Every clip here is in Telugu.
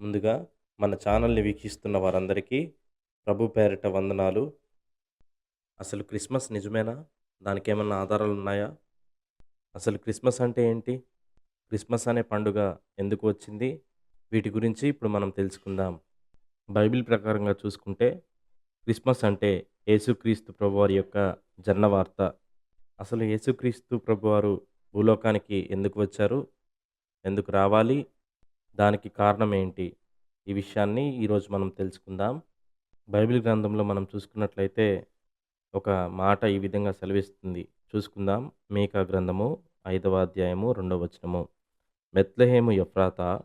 ముందుగా మన ఛానల్ని వీక్షిస్తున్న వారందరికీ ప్రభు పేరిట వందనాలు. అసలు క్రిస్మస్ నిజమేనా? దానికి ఏమన్నా ఆధారాలు ఉన్నాయా అసలు క్రిస్మస్ అంటే ఏంటి? క్రిస్మస్ అనే పండుగ ఎందుకు వచ్చింది? వీటి గురించి ఇప్పుడు మనం తెలుసుకుందాం. బైబిల్ ప్రకారంగా చూసుకుంటే క్రిస్మస్ అంటే యేసుక్రీస్తు ప్రభువారి యొక్క జన్మవార్త. అసలు యేసుక్రీస్తు ప్రభువారు భూలోకానికి ఎందుకు వచ్చారు? ఎందుకు రావాలి? దానికి కారణం ఏంటి? ఈ విషయాన్ని ఈరోజు మనం తెలుసుకుందాం. బైబిల్ గ్రంథంలో మనం చూసుకున్నట్లయితే ఒక మాట ఈ విధంగా సెలవిస్తుంది. చూసుకుందాం. మేకా గ్రంథము ఐదవ అధ్యాయము రెండవ వచనము. బెత్లహేము ఎఫ్రాత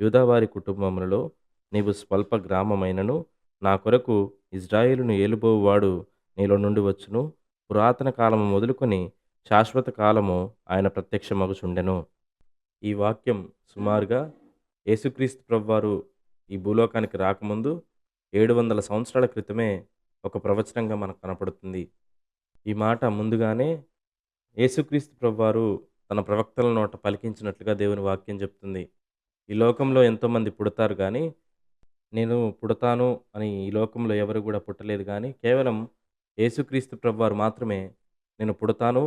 యూదావారి కుటుంబములలో నీవు స్వల్ప గ్రామమైనను నా కొరకు ఇజ్రాయిలును ఏలుబోవువాడు నీలో నుండి వచ్చును. పురాతన కాలము మొదలుకొని శాశ్వత కాలము ఆయన ప్రత్యక్షమగుచుండెను. ఈ వాక్యం సుమారుగా యేసుక్రీస్తు ప్రభువారు ఈ భూలోకానికి రాకముందు ఏడు వందల సంవత్సరాల క్రితమే ఒక ప్రవచనంగా మనకు కనపడుతుంది. ఈ మాట ముందుగానే యేసుక్రీస్తు ప్రభువారు తన ప్రవక్తల నోట పలికించినట్లుగా దేవుని వాక్యం చెప్తుంది. ఈ లోకంలో ఎంతోమంది పుడతారు కానీ నేను పుడతాను అని ఈ లోకంలో ఎవరు కూడా పుట్టలేదు కానీ కేవలం యేసుక్రీస్తు ప్రభువారు మాత్రమే నేను పుడతాను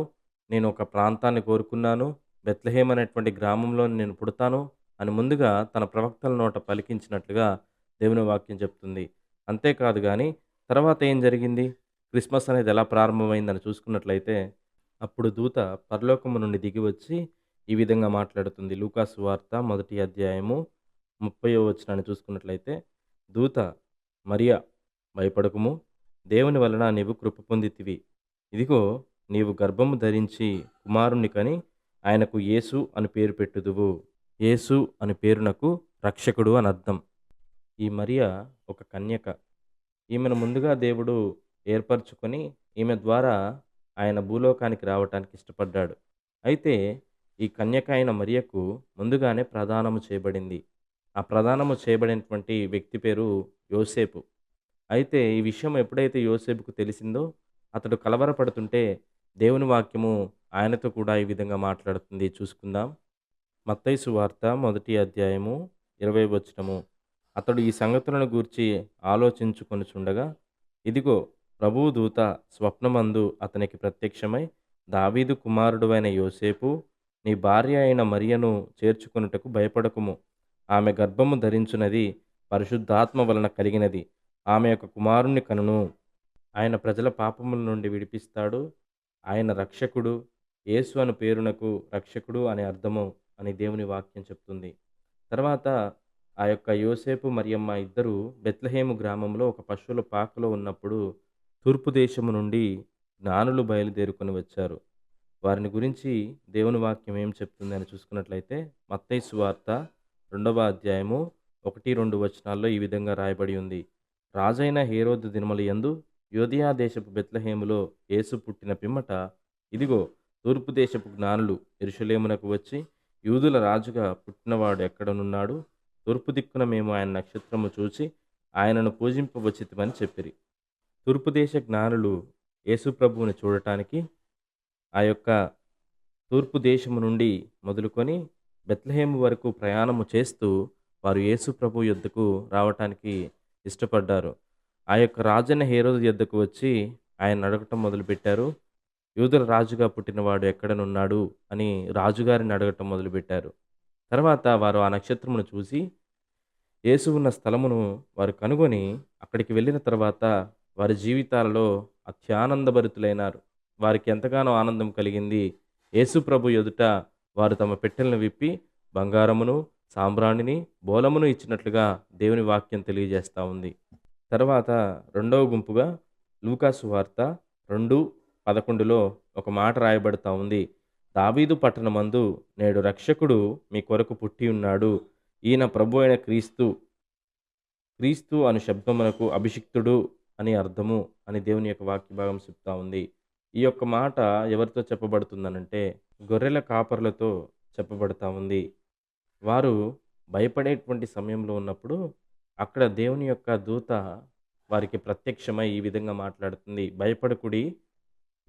నేను ఒక ప్రాంతాన్ని కోరుకున్నాను బెత్లహేమ్ అనేటువంటి గ్రామంలో నేను పుడతాను అని ముందుగా తన ప్రవక్తల నోట పలికించినట్లుగా దేవుని వాక్యం చెప్తుంది. అంతేకాదు కానీ తర్వాత ఏం జరిగింది? క్రిస్మస్ అనేది ఎలా ప్రారంభమైందని చూసుకున్నట్లయితే అప్పుడు దూత పరలోకము నుండి దిగి వచ్చి ఈ విధంగా మాట్లాడుతుంది. లూకాసు వార్త మొదటి అధ్యాయము ముప్పై వచనాన్ని చూసుకున్నట్లయితే దూత మరియా భయపడకుము. దేవుని వలన నీవు కృప పొందితివి. ఇదిగో నీవు గర్భము ధరించి కుమారుని కని ఆయనకు యేసు అని పేరు పెట్టుదువు. యేసు అని పేరునకు రక్షకుడు అని అర్థం. ఈ మరియ ఒక కన్యక. ఈమెను ముందుగా దేవుడు ఏర్పరచుకొని ఈమె ద్వారా ఆయన భూలోకానికి రావటానికి ఇష్టపడ్డాడు. అయితే ఈ కన్యక అయిన మరియకు ముందుగానే ప్రదానము చేయబడింది. ఆ ప్రదానము చేయబడినటువంటి వ్యక్తి పేరు యోసేపు. అయితే ఈ విషయం ఎప్పుడైతే యోసేపుకు తెలిసిందో అతడు కలవరపడుతుంటే దేవుని వాక్యము ఆయనతో కూడా ఈ విధంగా మాట్లాడుతుంది. చూసుకుందాం. మత్తైసు వార్త మొదటి అధ్యాయము ఇరవై వచనము. అతడు ఈ సంగతులను గూర్చి ఆలోచించుకొనుచుండగా ఇదిగో ప్రభువు దూత స్వప్నమందు అతనికి ప్రత్యక్షమై దావీదు కుమారుడువైన యోసేపు నీ భార్య అయిన మరియను చేర్చుకొనుటకు భయపడకుము. ఆమె గర్భము ధరించున్నది పరిశుద్ధాత్మ వలన కలిగినది. ఆమె యొక్క కుమారుణ్ణి కనును. ఆయన ప్రజల పాపముల నుండి విడిపిస్తాడు. ఆయన రక్షకుడు. యేసు అను పేరునకు రక్షకుడు అనే అర్థము. అని దేవుని వాక్యం చెప్తుంది. తర్వాత ఆ యొక్క యోసేపు మరియమ్మ ఇద్దరు బెత్లహేము గ్రామంలో ఒక పశువుల పాకలో ఉన్నప్పుడు తూర్పు దేశము నుండి జ్ఞానులు బయలుదేరుకొని వచ్చారు. వారిని గురించి దేవుని వాక్యం ఏం చెప్తుంది అని చూసుకున్నట్లయితే మత్తైసు వార్త రెండవ అధ్యాయము ఒకటి రెండు వచనాల్లో ఈ విధంగా రాయబడి ఉంది. రాజైన హేరోదు దినముల యందు యోధియా దేశపు బెత్లహేములో యేసు పుట్టిన పిమ్మట ఇదిగో తూర్పు దేశపు జ్ఞానులు ఎరుషలేమునకు వచ్చి యూదుల రాజుగా పుట్టినవాడు ఎక్కడనున్నాడు? తూర్పు దిక్కున మేము ఆయన నక్షత్రము చూచి ఆయనను పూజింపవచ్చితమని చెప్పిరి. తూర్పు దేశ జ్ఞానులు యేసుప్రభువుని చూడటానికి ఆ యొక్క తూర్పు దేశము నుండి మొదలుకొని బెత్లహేము వరకు ప్రయాణము చేస్తూ వారు యేసుప్రభు యుద్ధకు రావటానికి ఇష్టపడ్డారు. ఆ యొక్క రాజన్న హేరోదు యుద్ధకు వచ్చి ఆయన అడగటం మొదలుపెట్టారు. యూదుల రాజుగా పుట్టినవాడు ఎక్కడనున్నాడు అని రాజుగారిని అడగటం మొదలుపెట్టారు. తర్వాత వారు ఆ నక్షత్రమును చూసి యేసు ఉన్న స్థలమును వారు కనుగొని అక్కడికి వెళ్ళిన తర్వాత వారి జీవితాలలో అత్యానందభరితులైనారు. వారికి ఎంతగానో ఆనందం కలిగింది. యేసు ప్రభు ఎదుట వారు తమ పెట్టెలను విప్పి బంగారమును సాంబ్రాణిని బోలమును ఇచ్చినట్లుగా దేవుని వాక్యం తెలియజేస్తూ ఉంది. తర్వాత రెండవ గుంపుగా లూకాసు వార్త రెండు పదకొండులో ఒక మాట రాయబడతా ఉంది. దావీదు పట్టణమందు నేడు రక్షకుడు మీ కొరకు పుట్టి ఉన్నాడు. ఈయన ప్రభు అయిన క్రీస్తు క్రీస్తు అను శబ్దమునకు అభిషిక్తుడు అని అర్థము అని దేవుని యొక్క వాక్య భాగం చెప్తా ఉంది. ఈ యొక్క మాట ఎవరితో చెప్పబడుతుందనంటే గొర్రెల కాపర్లతో చెప్పబడతా ఉంది. వారు భయపడేటువంటి సమయంలో ఉన్నప్పుడు అక్కడ దేవుని యొక్క దూత వారికి ప్రత్యక్షమై ఈ విధంగా మాట్లాడుతుంది. భయపడకుడి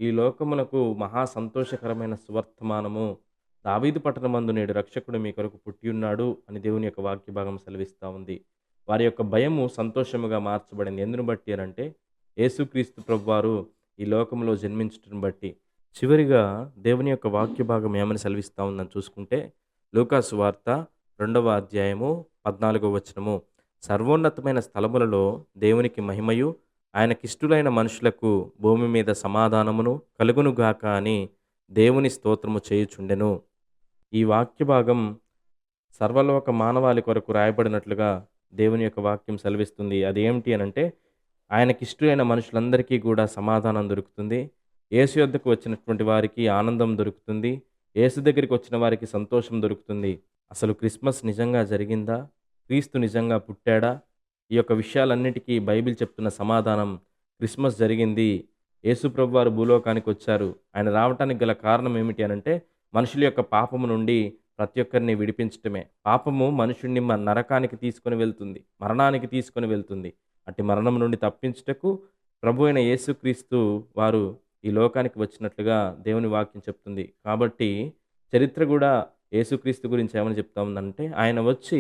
ఈ లోకమునకు మహా సంతోషకరమైన సువర్తమానము. దావీదు పట్టణమందు నేడు రక్షకుడు మీ కొరకు పుట్టి ఉన్నాడు అని దేవుని యొక్క వాక్య భాగం సెలవిస్తూ ఉంది. వారి యొక్క భయము సంతోషముగా మార్చబడింది. ఎందును బట్టి అనంటే యేసుక్రీస్తు ప్రభువారు ఈ లోకంలో జన్మించటం బట్టి. చివరిగా దేవుని యొక్క వాక్య భాగం ఏమని సెలవిస్తూ ఉందని చూసుకుంటే లూకాసు వార్త రెండవ అధ్యాయము పద్నాలుగో వచనము. సర్వోన్నతమైన స్థలములలో దేవునికి మహిమయు ఆయనకిష్టులైన మనుషులకు భూమి మీద సమాధానమును కలుగునుగాక అని దేవుని స్తోత్రము చేయుచుండెను. ఈ వాక్య భాగం సర్వలోక మానవాళి కొరకు రాయబడినట్లుగా దేవుని యొక్క వాక్యం సెలవిస్తుంది. అదేమిటి అనంటే ఆయనకిష్టులైన మనుషులందరికీ కూడా సమాధానం దొరుకుతుంది. యేసు యొద్దకు వచ్చినటువంటి వారికి ఆనందం దొరుకుతుంది. యేసు దగ్గరికి వచ్చిన వారికి సంతోషం దొరుకుతుంది. అసలు క్రిస్మస్ నిజంగా జరిగిందా? క్రీస్తు నిజంగా పుట్టాడా? ఈ యొక్క విషయాలన్నిటికీ బైబిల్ చెప్తున్న సమాధానం క్రిస్మస్ జరిగింది యేసుప్రభు వారు భూలోకానికి వచ్చారు ఆయన రావటానికి గల కారణం ఏమిటి అనంటే మనుషుల యొక్క పాపము నుండి ప్రతి ఒక్కరిని విడిపించటమే. పాపము మనుషుణ్ణి మన నరకానికి తీసుకొని వెళ్తుంది మరణానికి తీసుకొని వెళ్తుంది. అట్టి మరణం నుండి తప్పించుటకు ప్రభు అయిన యేసుక్రీస్తు వారు ఈ లోకానికి వచ్చినట్లుగా దేవుని వాక్యం చెప్తుంది. కాబట్టి చరిత్ర కూడా యేసుక్రీస్తు గురించి ఏమని చెప్తా ఉందంటే ఆయన వచ్చి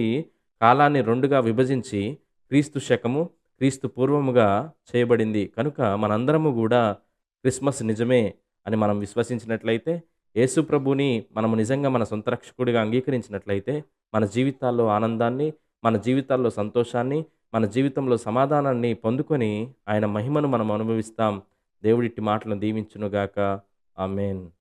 కాలాన్ని రెండుగా విభజించి క్రీస్తు శకము క్రీస్తు పూర్వముగా చేయబడింది. కనుక మనందరము కూడా క్రిస్మస్ నిజమే అని మనం విశ్వసించినట్లయితే యేసు ప్రభుని మనము నిజంగా మన సొంత రక్షకుడిగా అంగీకరించినట్లయితే మన జీవితాల్లో ఆనందాన్ని మన జీవితాల్లో సంతోషాన్ని మన జీవితంలో సమాధానాన్ని పొందుకొని ఆయన మహిమను మనం అనుభవిస్తాం. దేవుడిట్టి మాటలను దీవించునుగాక. ఆమెన్.